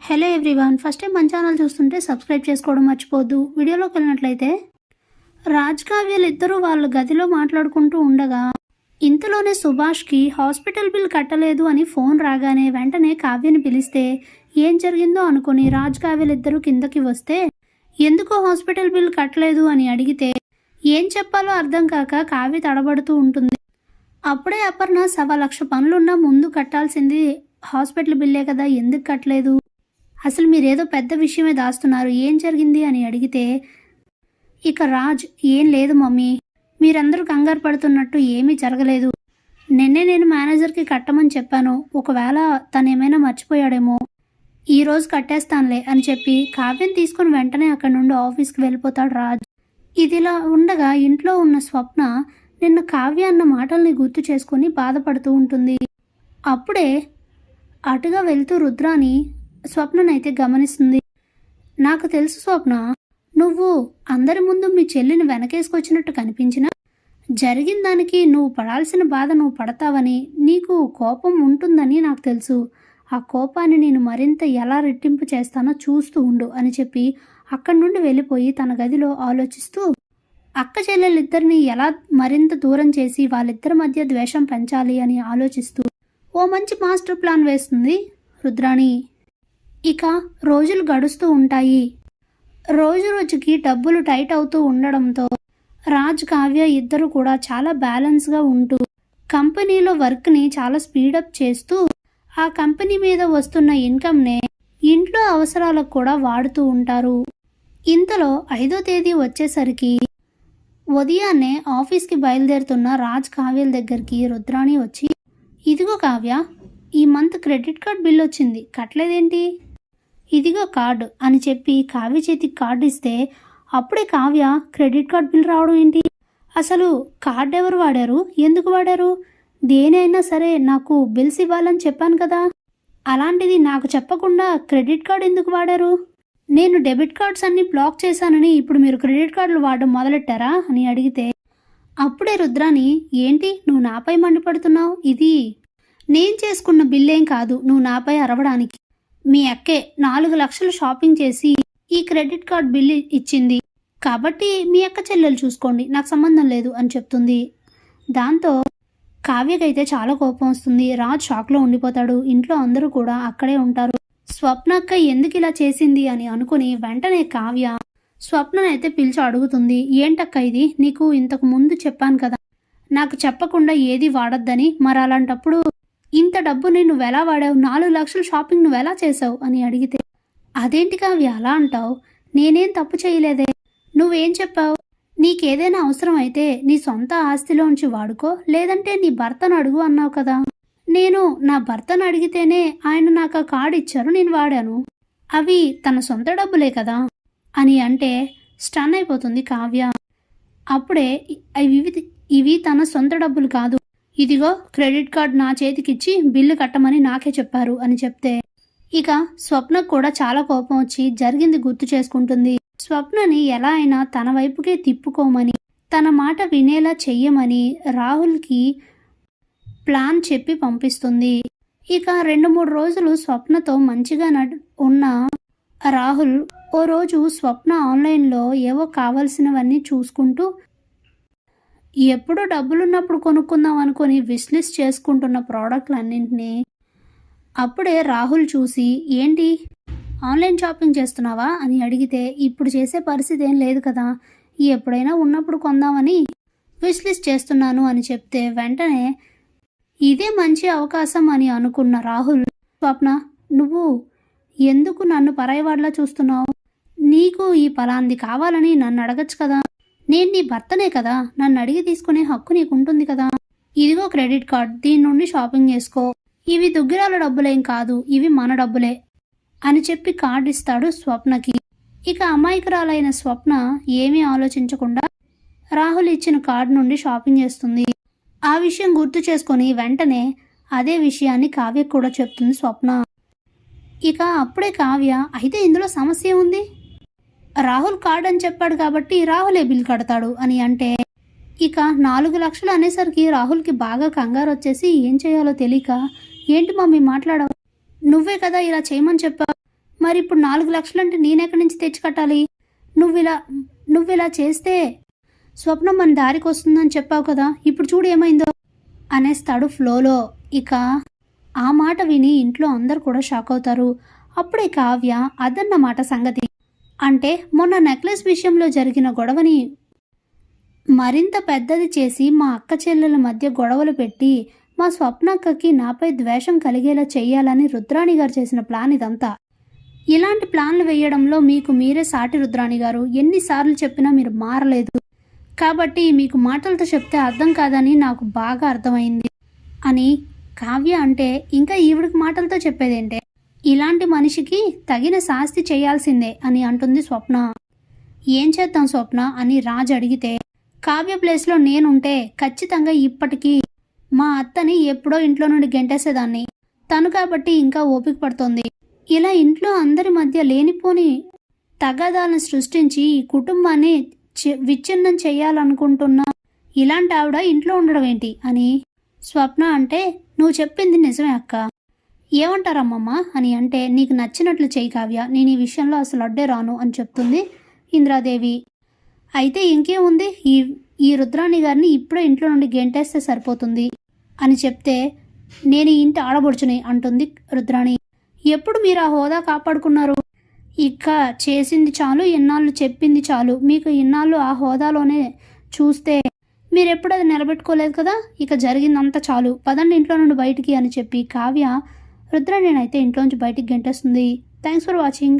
Hello everyone first time మన channel చూస్తుంటే subscribe చేసుకోవడం మర్చిపోద్దు వీడియోలోకి వెళ్ళినట్లయితే రాజ్ కావ్యలు ఇద్దరు వాళ్ళ గదిలో మాట్లాడుకుంటూ ఉండగా ఇంతలోనే సుభాష్కి హాస్పిటల్ బిల్ కట్టలేదు అని ఫోన్ రాగానే వెంటనే కావ్యని పిలిస్తే ఏం జరిగిందో అనుకుని రాజ్ కావ్యలు ఇద్దరు కిందకి వస్తే ఎందుకో హాస్పిటల్ బిల్ కట్టలేదు అని అడిగితే ఏం చెప్పాలో అర్థం కాక కావ్య తడబడుతూ ఉంటుంది. అప్పుడే అపర్ణ సవా లక్ష పనులున్నా ముందు కట్టాల్సింది హాస్పిటల్ బిల్లే కదా ఎందుకు కట్టలేదు? అసలు మీరేదో పెద్ద విషయమే దాస్తున్నారు. ఏం జరిగింది అని అడిగితే ఇక రాజ్ ఏం లేదు మమ్మీ. మీరందరూ కంగారు పడుతున్నట్టు ఏమీ జరగలేదు. నిన్నే నేను మేనేజర్కి కట్టమని చెప్పాను. ఒకవేళ తను ఏమైనా మర్చిపోయాడేమో ఈరోజు కట్టేస్తానులే అని చెప్పి కావ్యం తీసుకుని వెంటనే అక్కడి నుండి ఆఫీస్కి వెళ్ళిపోతాడు రాజ్. ఇదిలా ఉండగా ఇంట్లో ఉన్న స్వప్న నిన్న కావ్య అన్న మాటల్ని గుర్తు చేసుకుని బాధపడుతూ ఉంటుంది. అప్పుడే అటుగా వెళ్తూ రుద్రాని స్వప్ననైతే గమనిస్తుంది. నాకు తెలుసు స్వప్న నువ్వు అందరి ముందు మీ చెల్లిని వెనకేసుకొచ్చినట్టు కనిపించినా జరిగిన దానికి నువ్వు పడాల్సిన బాధ నువ్వు పడతావని నీకు కోపం ఉంటుందని నాకు తెలుసు. ఆ కోపాన్ని నేను మరింత ఎలా రెట్టింపు చేస్తానో చూస్తూ ఉండు అని చెప్పి అక్కడి నుండి వెళ్ళిపోయి తన గదిలో ఆలోచిస్తూ అక్క చెల్లెలిద్దరిని ఎలా మరింత దూరం చేసి వాళ్ళిద్దరి మధ్య ద్వేషం పెంచాలి అని ఆలోచిస్తూ ఓ మంచి మాస్టర్ ప్లాన్ వేస్తుంది రుద్రాణి. ఇక రోజులు గడుస్తూ ఉంటాయి. రోజు రోజుకి డబ్బులు టైట్ అవుతూ ఉండడంతో రాజ్ కావ్య ఇద్దరు కూడా చాలా బ్యాలెన్స్గా ఉంటూ కంపెనీలో వర్క్ని చాలా స్పీడప్ చేస్తూ ఆ కంపెనీ మీద వస్తున్న ఇన్కమ్నే ఇంట్లో అవసరాలకు కూడా వాడుతూ ఉంటారు. ఇంతలో ఐదో తేదీ వచ్చేసరికి ఉదయాన్నే ఆఫీస్కి బయలుదేరుతున్న రాజ్ కావ్యల దగ్గరికి రుద్రాణి వచ్చి ఇదిగో కావ్య ఈ మంత్ క్రెడిట్ కార్డ్ బిల్ వచ్చింది. కట్టలేదేంటి? ఇదిగో కార్డు అని చెప్పి కావ్య చేతికి కార్డు ఇస్తే అప్పుడే కావ్య క్రెడిట్ కార్డ్ బిల్ రావడం ఏంటి? అసలు కార్డు ఎవరు వాడారు? ఎందుకు వాడారు? దేనైనా సరే నాకు బిల్స్ ఇవ్వాలని చెప్పాను కదా. అలాంటిది నాకు చెప్పకుండా క్రెడిట్ కార్డు ఎందుకు వాడారు? నేను డెబిట్ కార్డ్స్ అన్ని బ్లాక్ చేశానని ఇప్పుడు మీరు క్రెడిట్ కార్డులు వాడడం మొదలెట్టారా అని అడిగితే అప్పుడే రుద్రాని ఏంటి? నువ్వు నాపై మండిపడుతున్నావు? ఇది నేను చేసుకున్న బిల్లేం కాదు. నువ్వు నాపై అరవడానికి. మీ అక్కే నాలుగు లక్షలు షాపింగ్ చేసి ఈ క్రెడిట్ కార్డ్ బిల్ ఇచ్చింది. కాబట్టి మీ అక్క చెల్లెలు చూసుకోండి నాకు సంబంధం లేదు అని చెప్తుంది. దాంతో కావ్యకైతే చాలా కోపం వస్తుంది. రాజ్ షాక్లో ఉండిపోతాడు. ఇంట్లో అందరూ కూడా అక్కడే ఉంటారు. స్వప్న అక్క ఎందుకు ఇలా చేసింది అని అనుకుని వెంటనే కావ్య స్వప్ననైతే పిలిచి అడుగుతుంది. ఏంటక్క ఇది? నీకు ఇంతకు ముందు చెప్పాను కదా. నాకు చెప్పకుండా ఏది వాడొద్దని. మరి అలాంటప్పుడు ఇంత డబ్బుని నువ్వు ఎలా వాడావు? నాలుగు లక్షలు షాపింగ్ నువ్వు ఎలా చేసావు అని అడిగితే అదేంటి కావ్య అలా అంటావు? నేనేం తప్పు చేయలేదే? నువ్వేం చెప్పావు? నీకేదైనా అవసరం అయితే నీ సొంత ఆస్తిలోంచి వాడుకో లేదంటే నీ భర్తను అడుగు అన్నావు కదా. నేను నా భర్తను అడిగితేనే ఆయన నాకు ఆ కార్డు ఇచ్చారు నేను వాడాను. అవి తన సొంత డబ్బులే కదా. అని అంటే స్టన్ అయిపోతుంది కావ్య. అప్పుడే ఇవి ఇవి తన సొంత డబ్బులు కాదు. ఇదిగో క్రెడిట్ కార్డ్ నా చేతికిచ్చి బిల్లు కట్టమని నాకే చెప్పారు అని చెప్తే. ఇక స్వప్నకు కూడా చాలా కోపం వచ్చి జరిగింది గుర్తు చేసుకుంటుంది. స్వప్నని ఎలా అయినా తన వైపుకే తిప్పుకోమని తన మాట వినేలా చెయ్యమని రాహుల్కి ప్లాన్ చెప్పి పంపిస్తుంది. ఇక రెండు మూడు రోజులు స్వప్నతో మంచిగా ఉన్న రాహుల్ ఓ రోజు స్వప్న ఆన్లైన్లో ఏవో కావలసినవన్నీ చూసుకుంటూ ఎప్పుడు డబ్బులున్నప్పుడు కొనుక్కుందాం అనుకుని విష్లిస్ట్ చేసుకుంటున్న ప్రోడక్ట్లన్నింటినీ అప్పుడే రాహుల్ చూసి ఏంటి? ఆన్లైన్ షాపింగ్ చేస్తున్నావా? అని అడిగితే ఇప్పుడు చేసే పరిస్థితి ఏం లేదు కదా. ఎప్పుడైనా ఉన్నప్పుడు కొందామని విష్లిస్ట్ చేస్తున్నాను అని చెప్తే వెంటనే ఇదే మంచి అవకాశం అని అనుకున్న రాహుల్ స్వప్న నువ్వు ఎందుకు నన్ను పరాయవాడిలా చూస్తున్నావు? నీకు ఈ ఫలాంది కావాలని నన్ను అడగచ్చు కదా. నేను నీ భర్తనే కదా. నన్ను అడిగి తీసుకునే హక్కు నీకు ఉంటుంది కదా. ఇదిగో క్రెడిట్ కార్డ్. దీని నుండి షాపింగ్ చేసుకో. ఇవి దుగ్గిరాల డబ్బులేం కాదు. ఇవి మన డబ్బులే అని చెప్పి కార్డు ఇస్తాడు స్వప్నకి. ఇక అమాయకురాలైన స్వప్న ఏమీ ఆలోచించకుండా రాహుల్ ఇచ్చిన కార్డు నుండి షాపింగ్ చేస్తుంది. ఆ విషయం గుర్తు చేసుకొని వెంటనే అదే విషయాన్ని కావ్య కూడా చెప్తుంది స్వప్న. ఇక అప్పుడే కావ్య అయితే ఇందులో సమస్య ఉంది రాహుల్ కార్డ్ అని చెప్పాడు కాబట్టి రాహులే బిల్ కడతాడు అని అంటే ఇక నాలుగు లక్షలు అనేసరికి రాహుల్కి బాగా కంగారు వచ్చేసి ఏం చేయాలో తెలియక ఏంటి మమ్మీ మాట్లాడవు నువ్వే కదా ఇలా చేయమని చెప్పావు. మరి ఇప్పుడు నాలుగు లక్షలంటే నేనెక్కడి నుంచి తెచ్చి కట్టాలి? నువ్వు ఇలా నువ్వు ఇలా చేస్తే స్వప్నం మన దారికి వస్తుందని చెప్పావు కదా ఇప్పుడు చూడు ఏమైందో అనేస్తాడు ఫ్లోలో. ఇక ఆ మాట విని ఇంట్లో అందరు కూడా షాక్ అవుతారు. అప్పుడే కావ్య అదన్నమాట సంగతి అంటే మొన్న నెక్లెస్ విషయంలో జరిగిన గొడవని మరింత పెద్దది చేసి మా అక్క చెల్లెల మధ్య గొడవలు పెట్టి మా స్వప్నక్కకి నాపై ద్వేషం కలిగేలా చేయాలని రుద్రాణి గారు చేసిన ప్లాన్ ఇదంతా. ఇలాంటి ప్లాన్లు వేయడంలో మీకు మీరే సాటి రుద్రాణి గారు. ఎన్నిసార్లు చెప్పినా మీరు మారలేదు. కాబట్టి మీకు మాటలతో చెప్తే అర్థం కాదని నాకు బాగా అర్థమైంది. అని కావ్య అంటే ఇంకా ఈవిడికి మాటలతో చెప్పేదేంటే ఇలాంటి మనిషికి తగిన శాస్తి చేయాల్సిందే అని అంటుంది స్వప్న. ఏం చేద్దాం స్వప్న అని రాజ్ అడిగితే కావ్య ప్లేస్లో నేనుంటే ఖచ్చితంగా ఇప్పటికీ మా అత్తని ఎప్పుడో ఇంట్లో నుండి గెంటేసేదాన్ని. తను కాబట్టి ఇంకా ఓపిక పడుతోంది. ఇలా ఇంట్లో అందరి మధ్య లేనిపోని తగాదాలను సృష్టించి ఈ కుటుంబాన్ని చి- విచ్ఛిన్నం చేయాలనుకుంటున్నా ఇలాంటి ఆవిడ ఇంట్లో ఉండడం ఏంటి అని స్వప్న అంటే నువ్వు చెప్పింది నిజమే అక్క. ఏమంటారమ్మమ్మ అని అంటే నీకు నచ్చినట్లు చేయి కావ్య నేను ఈ విషయంలో అసలు అడ్డే రాను అని చెప్తుంది ఇంద్రాదేవి. అయితే ఇంకేముంది? ఈ ఈ రుద్రాణి గారిని ఇప్పుడే ఇంట్లో నుండి గెంటేస్తే సరిపోతుంది అని చెప్తే నేను ఈ ఇంటి ఆడబడుచుని అంటుంది రుద్రాణి. ఎప్పుడు మీరు ఆ హోదా కాపాడుకున్నారు? ఇక చేసింది చాలు ఇన్నాళ్ళు చెప్పింది చాలు. మీకు ఇన్నాళ్ళు ఆ హోదాలోనే చూస్తే మీరు ఎప్పుడు అది నిలబెట్టుకోలేదు కదా? ఇక జరిగిందంతా చాలు. పదండి ఇంట్లో నుండి బయటికి అని చెప్పి కావ్య రుద్రాణిని నేనైతే ఇంట్లోంచి బయటికి గెంటేస్తుంది. Thanks for watching